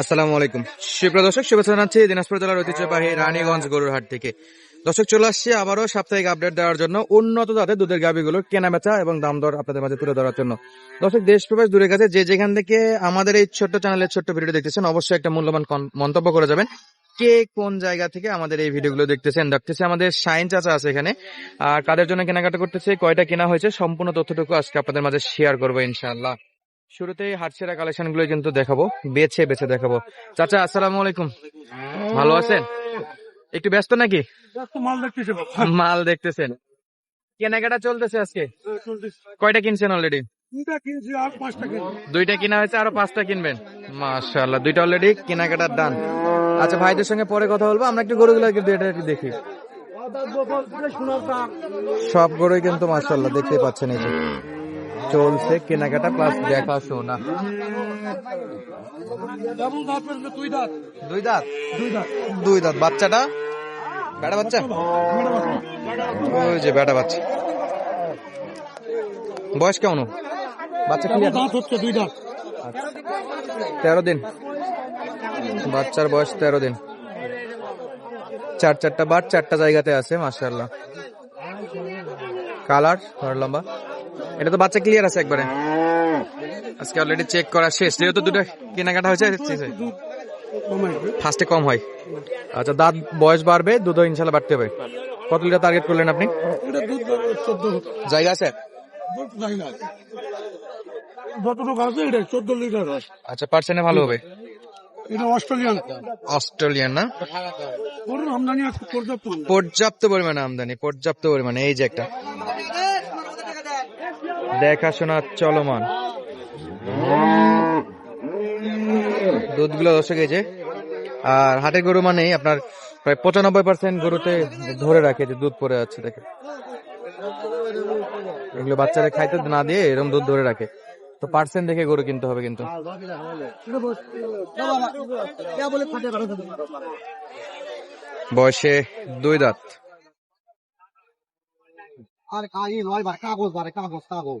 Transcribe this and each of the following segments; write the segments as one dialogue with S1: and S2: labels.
S1: আসসালামু আলাইকুম। সুপ্রিয় দর্শক, শুভেচ্ছা জানাচ্ছি দিনাজপুর জেলার ঐতিহ্যবাহী রানীগঞ্জ গরুর হাট থেকে। দর্শক, চলে আসছি আবারও সাপ্তাহিক আপডেট দেওয়ার জন্য। উন্নত জাতের দুধের গাভিগুলোর কেনা বেচা এবং দাম দর আপনাদের মাঝে তুলে ধরার জন্য। দর্শক, দেশ প্রবাস দূরে গেছে যে যেখান থেকে আমাদের এই ছোট্ট চ্যানেলের ছোট্ট ভিডিও দেখতেছেন, অবশ্যই একটা মূল্যবান মন্তব্য করে যাবেন। কে কোন জায়গা থেকে আমাদের এই ভিডিওগুলো দেখতেছেন? দেখতেছে আমাদের সাইন চাচা আছে এখানে। আর কাদের জন্য কেনাকাটা করতেছে, কয়টা কেনা হয়েছে, সম্পূর্ণ তথ্যটুকু আজকে আপনাদের মাঝে শেয়ার করব ইনশাআল্লাহ। শুরুতেই হাটসেরা কালেকশনগুলো কিন্তু দেখাবো বেছে বেছে দেখাবো। চাচা আসসালামু আলাইকুম। ভালো আছেন? একটু ব্যস্ত নাকি?
S2: মাল দেখতেছে
S1: মাল দেখতেছেন। কেনাকাটা চলতেছে আজকে? কয়টা কিনছেন অলরেডি দুইটা কিনা হয়েছে আরও পাঁচটা কিনবেন। মাশাআল্লাহ দুইটা অলরেডি কেনাকাটার ডান আচ্ছা ভাইদের সঙ্গে পরে কথা বলব আমরা একটু গরুগুলো একটু দেখি। সব গরুই কিন্তু মাশাআল্লাহ দেখতে পাচ্ছেন এই যে। চলছে কেনাকাটা প্লাস দেখা শোনা।
S2: যেমন দাঁত পড়বে দুই দাঁত।
S1: দুই দাঁত?
S2: দুই দাঁত।
S1: বাচ্চাটা? বেটা বাচ্চা? ওই যে বেটা বাচ্চা। বয়স কেমন? বাচ্চা ক্লিয়ার
S2: দাঁত হচ্ছে? দুই দাঁত।
S1: তেরো দিন। বাচ্চার বয়স তেরো দিন। চার চারটা বার চারটা জায়গাতে আছে মাশাআল্লাহ। কালার লম্বা? এটা তো বাচ্চা ক্লিয়ার আছে একবারে। আজকে অলরেডি চেক করা শেষ। যেহেতু দুটো কেনাকাটা হয়েছে
S2: দুধ
S1: ফার্স্টে কম হয়। আচ্ছা দাঁত বয়স বাড়বে দুধও ইনশাল্লাহ বাড়তে হবে। কত লিটার টার্গেট করলেন আপনি?
S2: দুধ
S1: জায়গা আছে?
S2: দুধ নাই না যতটুকু আছে এটা চোদ্দ লিটার
S1: আচ্ছা পার্সেন্টে ভালো হবে।
S2: এটা অস্ট্রেলিয়ান।
S1: অস্ট্রেলিয়ান না?
S2: গরুর আমদানি আছে পর্যাপ্ত। আমদানি।
S1: পর্যাপ্ত পরিমাণে আমদানি পর্যাপ্ত পরিমাণে। এই যে একটা। দেখাশোনা চলমান। দুধগুলো এই যে, আর হাটের গরু মানেই আপনার প্রায় পঁচানব্বই পার্সেন্ট গরুতে ধরে রাখে যে দুধ পরে আছে দেখে এগুলো বাচ্চারা খাইতে না দিয়ে এরকম দুধ ধরে রাখে। তো পার্সেন্ট দেখে গরু কিনতে হবে কিন্তু। বয়সে দুই দাঁত।
S2: আর কাগজ বারে, কাগজ কাগজ।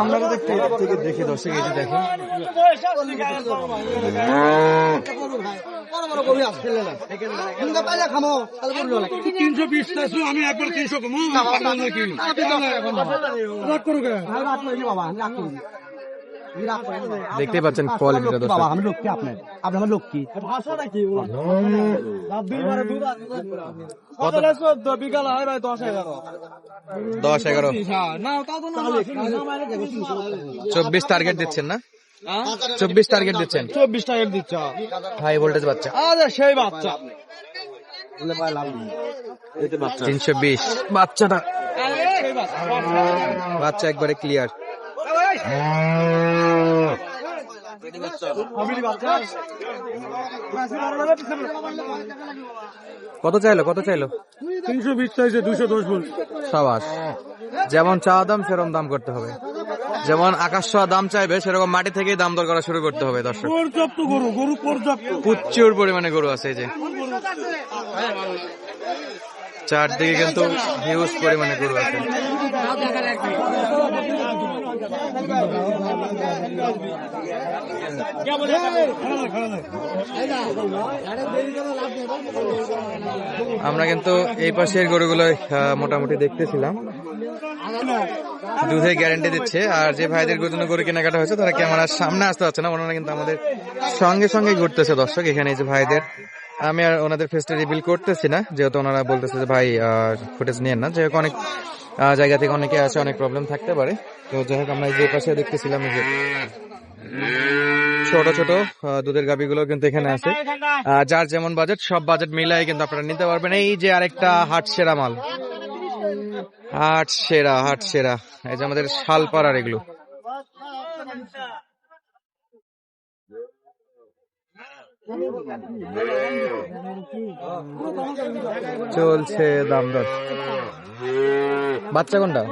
S1: আমরা তো একটু এদিক থেকে দেখি দর্শক এই যে দেখি
S2: তিনশো বিশ আমি একবার তিনশো কমো?
S1: দেখতে পাচ্ছেন কোয়ালিটিটা দর্শক।
S2: আমি লক্ষ্মী আপনার আপনি আমার লক্ষ্মী ভাষাটা কি? বিকাল হয় ভাই দশ এগারো।
S1: দশ এগারো।
S2: না না
S1: চব্বিশ টার্গেট দিচ্ছেন না? চব্বিশ টার্গেট দিচ্ছেন?
S2: চব্বিশ দিচ্ছ
S1: হাই ভোল্টেজ বাচ্চা।
S2: সেই বাচ্চা।
S1: তিনশো বিশ। বাচ্চাটা
S2: বাচ্চা।
S1: বাচ্চা একবারে ক্লিয়ার কত চাইলো? কত চাইলো?
S2: তিনশো বিশ চাইছে দুশো দশ বলছে
S1: সাবাস। যেমন চাওয়া দাম সেরকম দাম করতে হবে। যেমন আকাশ ছোঁয়া দাম চাইবে সেরকম মাটি থেকেই দাম দর করা শুরু করতে হবে দর্শক।
S2: পর্যাপ্ত গরু গরু পর্যাপ্ত।
S1: প্রচুর পরিমাণে গরু আছে এই যে। চারদিকে কিন্তু হিউজ পরিমাণে গরু আছে। আমরা কিন্তু এই পাশের গরুগুলো মোটামুটি দেখতেছিলাম। দুধে গ্যারান্টি দিচ্ছে। আর যে ভাইদের জন্য গরু কেনাকাটা হয়েছে, তারা ক্যামেরার সামনে আসতে পারছে না। ওনারা কিন্তু আমাদের সঙ্গে সঙ্গে ঘুরতেছে দর্শক, এখানে যে ভাইদের। আমি আর ওনাদের ফেসটা রিভিল করতেছি না, যেহেতু ওনারা বলতেছে যে, ভাই ফুটেজ নিয়েন না। যেহেতু অনেক জায়গা থেকে অনেকে আছে, অনেক প্রবলেম থাকতে পারে। তো যাই হোক, আমরা যে পাশে দেখতেছিলাম যে ছোট ছোট দুধের গাবিগুলো কিন্তু এখানে আছে। যার যেমন বাজেট সব বাজেট মিলাই কিন্তু আপনারা নিতে পারবেন। এই যে আরেকটা হাট সেরা মাল। হাট সেরা হাট সেরা। এই যে আমাদের শালপাড়ার এগুলো। চলছে দাম দর। বাচ্চা কোনটা?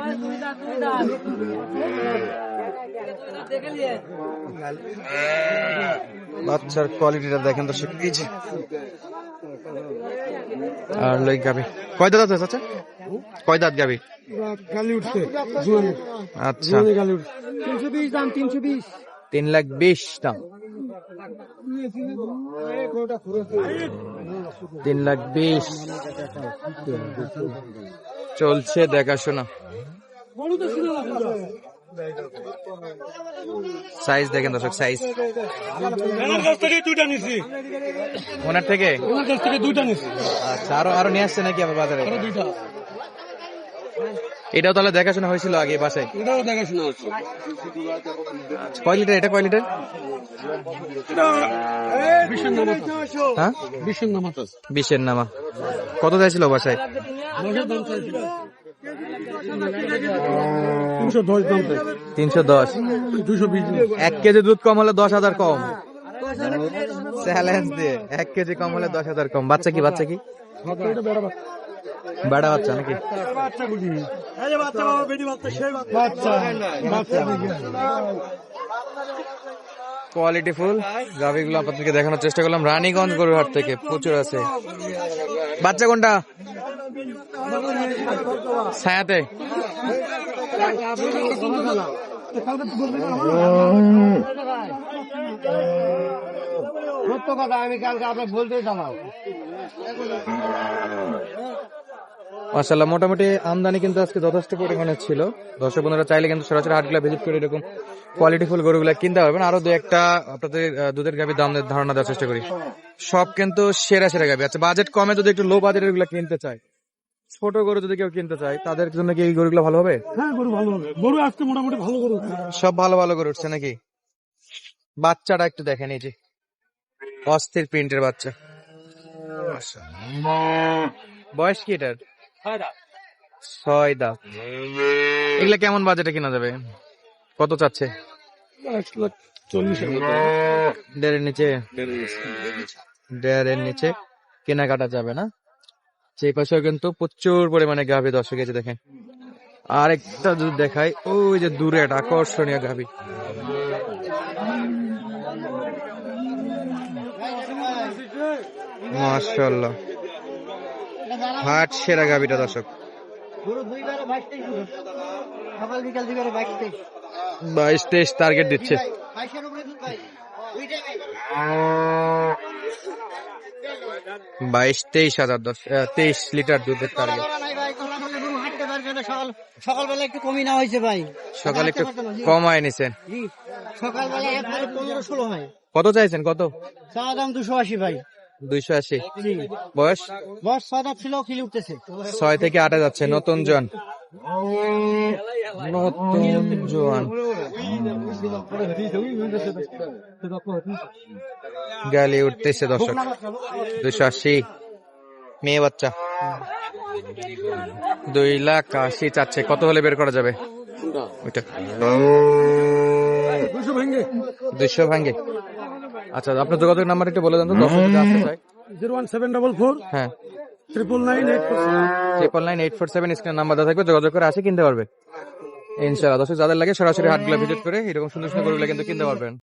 S1: বাচ্চার কোয়ালিটিটা দেখেন তো এই আর লই গাবি কয় দাঁত আছে আচ্ছা কয় দাঁত গাবি
S2: গালি উঠছে
S1: আচ্ছা।
S2: গালি উঠছে তিনশো বিশ দাম তিনশো বিশ
S1: তিন লাখ বিশ দাম। তিন লাখ বিশ। চলছে দেখাশোনা। সাইজ দেখেন দর্শক সাইজ
S2: ওনার কাছ থেকে দুইটা নিছি।
S1: ওনার থেকে?
S2: ওনার কাছ থেকে দুইটা নিছি।
S1: আচ্ছা আরও আরও নিয়ে আসছে নাকি আবার বাজারে?
S2: দুইটা
S1: এটাও তাহলে দেখাশোনা হয়েছিল আগে বাসায়
S2: এটাও দেখাশোনা হচ্ছে
S1: কয় লিটার? এটা কয় লিটার?
S2: বিশের নামাজ
S1: হ্যাঁ?
S2: বিশের নামাজ আছে
S1: বিশের নামা কত চাইছিল। বাসায়
S2: তিনশো দশ।
S1: এক কেজি দুধ কম হলে দশ হাজার কম। চ্যালেঞ্জ দিয়ে। এক কেজি কম হলে দশ হাজার কম। বাচ্চা কি বাচ্চা কি?
S2: বেড়া বাচ্চা
S1: নাকি? কোয়ালিটি ফুল গাভিগুলো আপনাদেরকে দেখানোর চেষ্টা করলাম। রানীগঞ্জ গরুহাট থেকে প্রচুর আছে। বাচ্চা কোনটা? ছায়াতে।
S2: সত্য কথা আমি কালকে আপনার বলতে জানাও
S1: মাসাল্লাহ মোটামুটি আমদানি কিন্তু আজকে যথেষ্ট পরিমাণে ছিল। দর্শক বন্ধুরা চাইলে কিন্তু সরাসরি হাটগুলো ভিজিট করে এরকম কোয়ালিটি ফুল গরুগুলা কিনতে পারবেন। আরও দু একটা আপনাদের দুধের গাভি দাম ধারণা দেওয়ার চেষ্টা করি। সব কিন্তু সেরা সেরা গাভি। আচ্ছা বাজেট কমে যদি একটু লো বাজেটেরগুলা কিনতে চায় ছোট গরু যদি কেউ কিনতে চায় তাদের জন্য কি এই গরুগুলো ভালো হবে?
S2: হ্যাঁ গরু ভালো হবে। গরু আজকে মোটামুটি ভালো গরু।
S1: সব ভালো ভালো গরু উঠছে নাকি? বাচ্চাটা একটু দেখেন এই যে। অস্থির প্রিন্টের বাচ্চা। বয়স কি এটার? ছয় দাঁত। এগুলা কেমন বাজেটে কেনা যাবে? কত চাচ্ছে? দেড়ের নিচে? দেড়ের নিচে। কেনাকাটা যাবে না? সেই পাশেও কিন্তু প্রচুর পরিমাণে গাভী দর্শক এসে দেখেন। আর একটা যদি দেখাই ওই যে দূরে একটা আকর্ষণীয় গাভী। মাশাল্লাহ হাট সেরা গাভীটা দর্শক। বাইশ তেইশ টার্গেট দিচ্ছে। বাইশ তেইশ হাজার দশ তেইশ লিটার দুধের টার্গেট
S2: ভাই কথা বললে গরু হাঁটতে পারবে না সকাল সকালবেলা একটু কমই না হয়েছে ভাই।
S1: সকালে একটু
S2: হাঁটতে পারতো না, জি।
S1: কমায় নিছেন।
S2: সকালবেলা পনেরো ষোলো হয়।
S1: কত চাইছেন কত?
S2: চাওয়া দাম দুশো আশি ভাই।
S1: দুইশো আশি।
S2: জি
S1: বয়স?
S2: ছয়টা ছিল খিলি উঠতেছে।
S1: ছয় থেকে আটে যাচ্ছে নতুন জন। নতুন জোয়ান গালি উঠতেছে দর্শক। দুইশো আশি। মেয়ে বাচ্চা। দুই লাখ আশি চাচ্ছে। কত হলে বের করা যাবে? ওইটা। দুইশো ভাঙ্গে আচ্ছা আপনার যোগাযোগ নাম্বার একটু বলে দেন তো দর্শক যদি আসতে চায়
S2: zero one seven double four.
S1: হ্যাঁ।
S2: Triple nine eight four
S1: triple nine eight four seven screen number দেওয়া থাকবে যোগাযোগ করে আসে কিনতে পারবে। ইনশাআল্লাহ দর্শক যাদের লাগে সরাসরি হাটগুলো ভিজিট করে এরকম সুন্দর সুন্দর গরুগুলো কিন্তু কিনতে পারবেন।